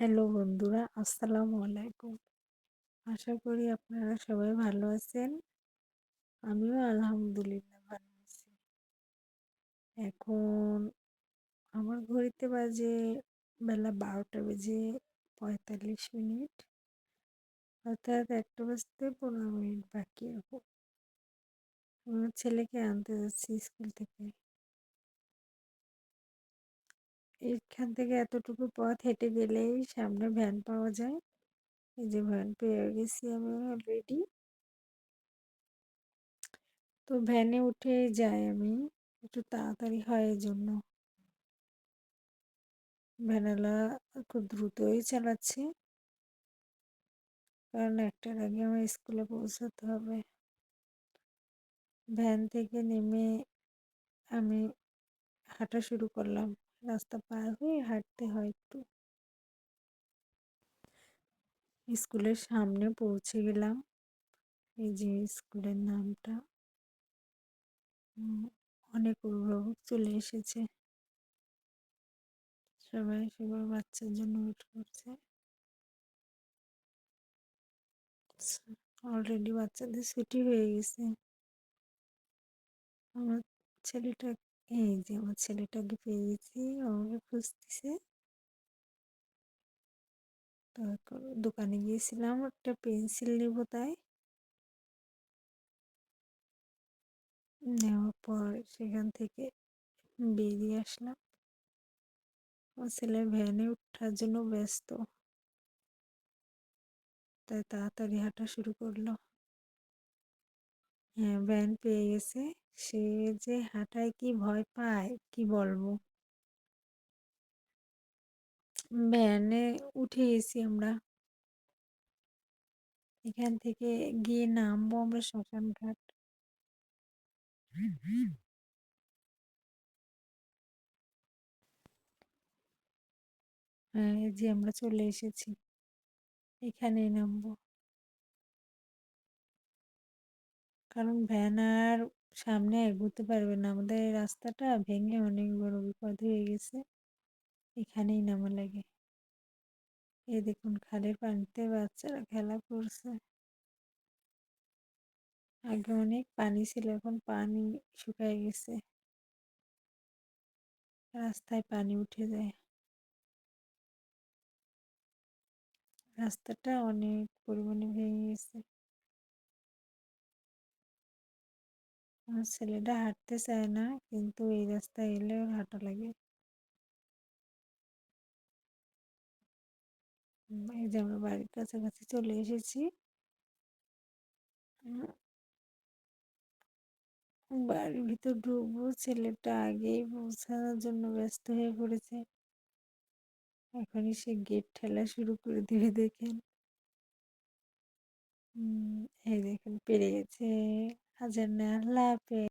Hello বন্ধুরা, আসসালামু আলাইকুম। আশা করি আপনারা সবাই ভালো আছেন। আমিও আলহামদুলিল্লাহ ভালো আছি। এখন আমার ঘড়িতে বাজে বেলা বারোটা বেজে পঁয়তাল্লিশ মিনিট। অর্থাৎ একটা বাজতে পনেরো মিনিট বাকি এখন। আমার ছেলেকে আনতে যাচ্ছি স্কুল থেকে। এখান থেকে এতটুকু পথ হেঁটে গেলেই সামনে ভ্যান পাওয়া যায়। এই যে ভ্যান পেয়ে গেছি আমি অলরেডি তো ভ্যানে উঠে যাই আমি, একটু তাড়াতাড়ি হয় এই জন্য ভ্যানালা খুব দ্রুতই চালাচ্ছে। কারণ একটার আগে আমার স্কুলে পৌঁছাতে হবে। ভ্যান থেকে নেমে আমি হাঁটা শুরু করলাম। রাস্তা পার হয়ে হাঁটতে হয় একটু। স্কুলের সামনে পৌঁছে গেলাম। এই যে স্কুলের নামটা। অনেক অভিভাবক চলে এসেছে। সবাই, সবার বাচ্চার জন্য ওয়েট করছে। অলরেডি বাচ্চাদের ছুটি হয়ে গেছে। আমার ছেলেটা এই যে আমার ছেলেটাকে পেয়ে গেছি, আমাকে খুঁজতেছে। তারপর দোকানে গিয়েছিলাম, একটা পেন্সিল নেব তাই। নেওয়ার পর সেখান থেকে বেরিয়ে আসলাম। আমার ছেলে ভ্যানে ওঠার জন্য ব্যস্ত। তাই তাড়াতাড়ি হাঁটা শুরু করল। হ্যাঁ ভ্যান পেয়ে গেছে। সে যে হাঁটায় কি ভয় পায়, কি বলব? ভ্যানে উঠে গেছি আমরা। এখান থেকে গিয়ে নামবো আমরা শ্মশান ঘাট। হ্যাঁ যে আমরা চলে এসেছি। এখানে নামবো। কারণ ভ্যান আর সামনে এগোতে পারবে না। আমাদের এই রাস্তাটা ভেঙে অনেক বড় বিপদ হয়ে গেছে। এখানেই নামা লাগে। এই দেখুন, খালের পানিতে বাচ্চারা খেলা করছে। আগে অনেক পানি ছিল, এখন পানি শুকায় গেছে। রাস্তায় পানি উঠে যায়। রাস্তাটা অনেক পরিমাণে ভেঙে গেছে। আমার ছেলেটা হাঁটতে চায় না, কিন্তু এই রাস্তায় এলে ওর হাঁটা লাগে। এই যে আমরা বাড়ির কাছাকাছি চলে এসেছি। বাড়ির ভিতর ঢুকবো, ছেলেটা আগেই পৌঁছানোর জন্য ব্যস্ত হয়ে পড়েছে। এখনই সে গেট ঠেলা শুরু করে দেবে, দেখেন। এই দেখেন পেরে গেছে Hacerme las lápiz.